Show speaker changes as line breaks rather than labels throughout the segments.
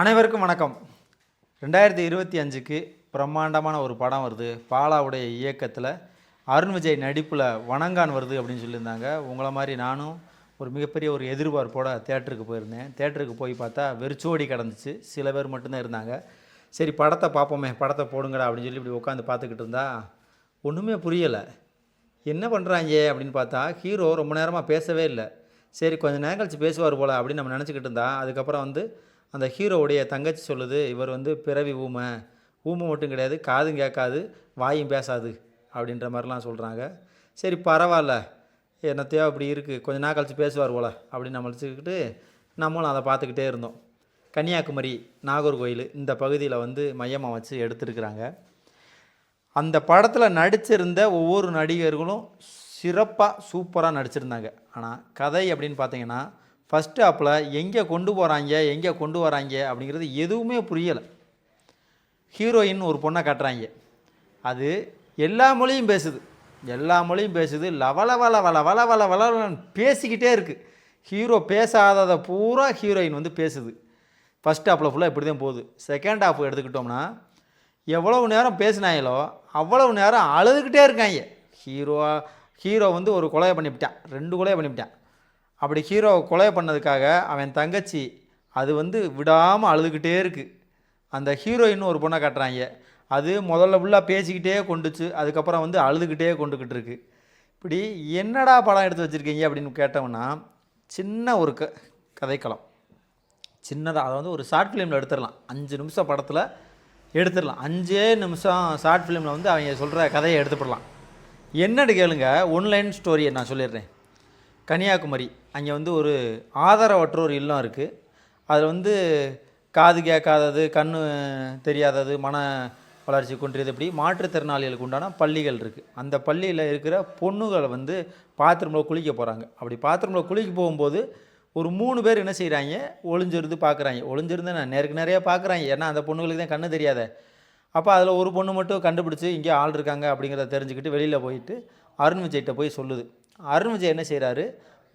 அனைவருக்கும் வணக்கம். ரெண்டாயிரத்தி இருபத்தி அஞ்சுக்கு பிரம்மாண்டமான ஒரு படம் வருது. பாலாவுடைய இயக்கத்தில் அருண் விஜய் நடிப்பில் வணங்கான் வருது அப்படின்னு சொல்லியிருந்தாங்க. உங்களை மாதிரி நானும் ஒரு மிகப்பெரிய ஒரு எதிர்பார்ப்போட தேட்டருக்கு போயிருந்தேன். தேட்டருக்கு போய் பார்த்தா வெறிச்சோடி கிடந்துச்சு. சில பேர் மட்டும்தான் இருந்தாங்க. சரி படத்தை பார்ப்போமே படத்தை போடுங்கடா அப்படின்னு சொல்லி இப்படி உட்காந்து பார்த்துக்கிட்டு இருந்தா ஒன்றுமே புரியலை. என்ன பண்ணுறாங்க அப்படின்னு பார்த்தா ஹீரோ ரொம்ப நேரமாக பேசவே இல்லை. சரி கொஞ்ச நேரம் கழிச்சு பேசுவார் போல் அப்படின்னு நம்ம நினச்சிக்கிட்டு இருந்தா அதுக்கப்புறம் வந்து அந்த ஹீரோவுடைய தங்கச்சி சொல்லுது இவர் வந்து பிறவி ஊமை. ஊமை மட்டும் கிடையாது காதும் கேட்காது வாயும் பேசாது அப்படின்ற மாதிரிலாம் சொல்கிறாங்க சரி பரவாயில்ல. என்னத்தையோ அப்படி இருக்குது கொஞ்ச நாள் கழித்து பேசுவார் போல் அப்படின்னு நம்மளிச்சுக்கிட்டு நம்மளும் அதை பார்த்துக்கிட்டே இருந்தோம். கன்னியாகுமரி நாகர்கோயில் இந்த பகுதியில் வந்து மையமாக வச்சு எடுத்துருக்குறாங்க. அந்த படத்தில் நடிச்சிருந்த ஒவ்வொரு நடிகர்களும் சிறப்பாக சூப்பராக நடிச்சிருந்தாங்க. ஆனால் கதை அப்படின்னு பார்த்தீங்கன்னா ஃபஸ்ட் ஆப்பில் எங்கே கொண்டு போகிறாங்க எங்கே கொண்டு வராங்க அப்படிங்கிறது எதுவுமே புரியலை. ஹீரோயின் ஒரு பொண்ணை கட்டுறாங்க. அது எல்லா மொழியும் பேசுது. எல்லா மொழியும் பேசுது. லவல வள வள வள வள வளன்னு பேசிக்கிட்டே இருக்குது ஹீரோ பேசாததை பூரா ஹீரோயின் வந்து பேசுது. ஃபஸ்ட் ஹாப்பில் ஃபுல்லாக இப்படி தான் போகுது. செகண்ட் ஹாஃப் எடுத்துக்கிட்டோம்னா எவ்வளவு நேரம் பேசினாங்களோ அவ்வளவு நேரம் அழுதுகிட்டே இருக்காங்க. ஹீரோ ஹீரோ வந்து ஒரு கொலையை பண்ணிவிட்டான். ரெண்டு கொலையை பண்ணிவிட்டான். அப்படி ஹீரோவை கொலை பண்ணதுக்காக அவன் தங்கச்சி அது வந்து விடாமல் அழுதுகிட்டே இருக்குது அந்த ஹீரோயின் ஒரு பொண்ணை காட்டுறாங்க. அது முதல்ல ஃபுல்லாக பேசிக்கிட்டே கொண்டுச்சு. அதுக்கப்புறம் வந்து அழுதுகிட்டே கொண்டுக்கிட்டு இருக்கு. இப்படி என்னடா படம் எடுத்து வச்சுருக்கீங்க அப்படின்னு கேட்டோம்னா சின்ன ஒரு க கதைக்களம். சின்னதாக அதை வந்து ஒரு ஷார்ட் ஃபிலிமில் எடுத்துடலாம். அஞ்சு நிமிஷம் படத்தில் எடுத்துடலாம். அஞ்சே நிமிஷம் ஷார்ட் ஃபிலிமில் வந்து அவங்க சொல்கிற கதையை எடுத்துப்படலாம். என்னன்னு கேளுங்க ஒன்லைன் ஸ்டோரியை நான் சொல்லிடுறேன். கன்னியாகுமரி. அங்கே வந்து ஒரு ஆதரவற்ற ஒரு இல்லம் இருக்குது அதில் வந்து காது கேட்காதது கண் தெரியாதது மன வளர்ச்சி குன்றியது இப்படி மாற்றுத்திறனாளிகளுக்கு உண்டான பள்ளிகள் இருக்குது அந்த பள்ளியில் இருக்கிற பொண்ணுகளை வந்து பாத்ரூமில் குளிக்க போகிறாங்க அப்படி பாத்ரூமில் குளிக்க போகும்போது ஒரு மூணு பேர் என்ன செய்கிறாங்க ஒளிஞ்சிருந்து பார்க்குறாங்க ஒளிஞ்சிருந்து நான் நேருக்கு நிறைய பார்க்குறாங்க ஏன்னா அந்த பொண்ணுங்களுக்கு தான் கண்ணு தெரியாத. அப்போ அதில் ஒரு பொண்ணு மட்டும் கண்டுபிடிச்சி இங்கே ஆள் இருக்காங்க அப்படிங்கிறத தெரிஞ்சுக்கிட்டு வெளியில் போயிட்டு அருண் விஜய்கிட்ட போய் சொல்லுது. அருண் விஜய் என்ன செய்கிறாரு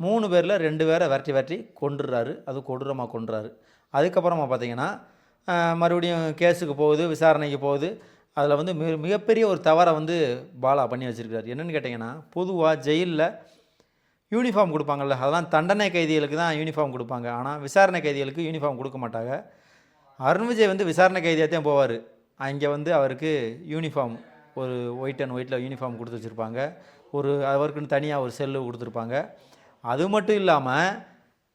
மூணு பேரில் ரெண்டு பேரை விரட்டி விரட்டி கொண்டுடுறாரு அது கொடூரமாக கொண்டுறாரு அதுக்கப்புறமா பார்த்தீங்கன்னா மறுபடியும் கேஸுக்கு போகுது விசாரணைக்கு போகுது. அதில் வந்து மிக மிகப்பெரிய ஒரு தவறை வந்து பாலா பண்ணி வச்சுருக்காரு என்னென்னு கேட்டிங்கன்னா பொதுவாக ஜெயிலில் யூனிஃபார்ம் கொடுப்பாங்கல்ல அதெல்லாம் தண்டனை கைதிகளுக்கு தான் யூனிஃபார்ம் கொடுப்பாங்க. ஆனால் விசாரணை கைதிகளுக்கு யூனிஃபார்ம் கொடுக்க மாட்டாங்க. அருண் விஜய் வந்து விசாரணை கைதியாக தான் போவார். அங்கே வந்து அவருக்கு யூனிஃபார்ம் ஒரு ஒயிட் அண்ட் ஒயிட்டில் யூனிஃபார்ம் கொடுத்து வச்சுருப்பாங்க. ஒரு அவருக்குன்னு தனியாக ஒரு செல்லு கொடுத்துருப்பாங்க. அது மட்டும் இல்லாமல்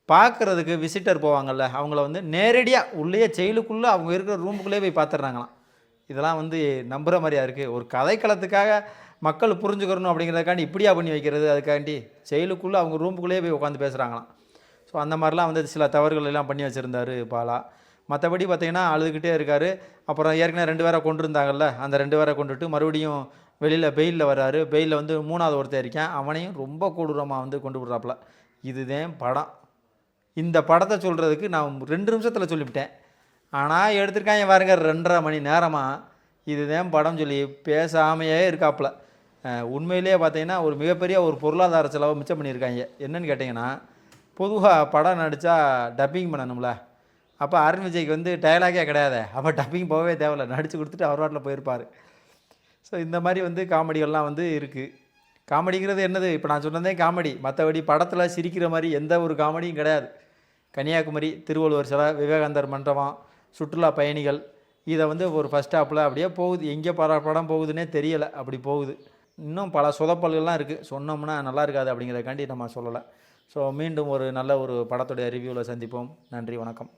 பார்க்குறதுக்கு விசிட்டர் போவாங்கள்ல அவங்கள வந்து நேரடியாக உள்ளே செயலுக்குள்ளே அவங்க இருக்கிற ரூமுக்குள்ளே போய் பார்த்துட்றாங்களாம் இதெல்லாம் வந்து நம்புகிற மாதிரியா இருக்குது ஒரு கதைக்களத்துக்காக மக்கள் புரிஞ்சுக்கிறணும் அப்படிங்கிறதுக்காண்டி இப்படியா பண்ணி வைக்கிறது அதுக்காண்டி செயலுக்குள்ளே அவங்க ரூமுக்குள்ளேயே போய் உட்காந்து பேசுகிறாங்களாம் ஸோ அந்த மாதிரிலாம் வந்து சில தவறுகள் எல்லாம் பண்ணி வச்சுருந்தாரு பாலா. மற்றபடி பார்த்தீங்கன்னா அழுதுகிட்டே இருக்கார். அப்புறம் ஏற்கனவே ரெண்டு பேரை கொண்டு இருந்தாங்கல்ல அந்த ரெண்டு பேரை கொண்டுட்டு மறுபடியும் வெளியில் பெயிலில் வர்றாரு. பெயிலில் வந்து மூணாவது ஒருத்தர் இருக்கேன். அவனையும் ரொம்ப கொடூரமாக வந்து கொண்டு விட்றாப்புல. இதுதான் படம். இந்த படத்தை சொல்கிறதுக்கு நான் ரெண்டு நிமிஷத்தில் சொல்லிவிட்டேன். ஆனால் எடுத்திருக்காங்க பாருங்க ரெண்டரை மணி நேரமாக இதுதான் படம் சொல்லி பேசாமையே இருக்காப்புல. உண்மையிலேயே பார்த்தீங்கன்னா ஒரு மிகப்பெரிய ஒரு பொருளாதார செலவை மிச்சம் பண்ணியிருக்காங்க. என்னன்னு கேட்டிங்கன்னா பொதுவாக படம் நடித்தா டப்பிங் பண்ணணும்ல. அப்போ அருண் விஜய்க்கு வந்து டயலாகே கிடையாது. அப்போ டப்பிங் போகவே தேவையில்ல. நடித்து கொடுத்துட்டு அவர் வாட்டில் போயிருப்பார். ஸோ இந்த மாதிரி வந்து காமெடிகள்லாம் வந்து இருக்குது காமெடிங்கிறது என்னது? இப்போ நான் சொன்னதே காமெடி. மற்றபடி படத்தில் சிரிக்கிற மாதிரி எந்த ஒரு காமெடியும் கிடையாது. கன்னியாகுமரி திருவள்ளுவர் சிலை விவேகானந்தர் மண்டபம் சுற்றுலா பயணிகள் இதை வந்து ஒரு ஃபஸ்ட் ஸ்டாப்பில் அப்படியே போகுது. எங்கே பட படம் போகுதுன்னே தெரியலை. அப்படி போகுது. இன்னும் பல சொதப்பல்கள்லாம் இருக்குது சொன்னோம்னா நல்லா இருக்காது அப்படிங்கிறதுக்காண்டி நம்ம சொல்லலை. ஸோ மீண்டும் ஒரு நல்ல ஒரு படத்துடைய ரிவ்யூவில் சந்திப்போம். நன்றி வணக்கம்.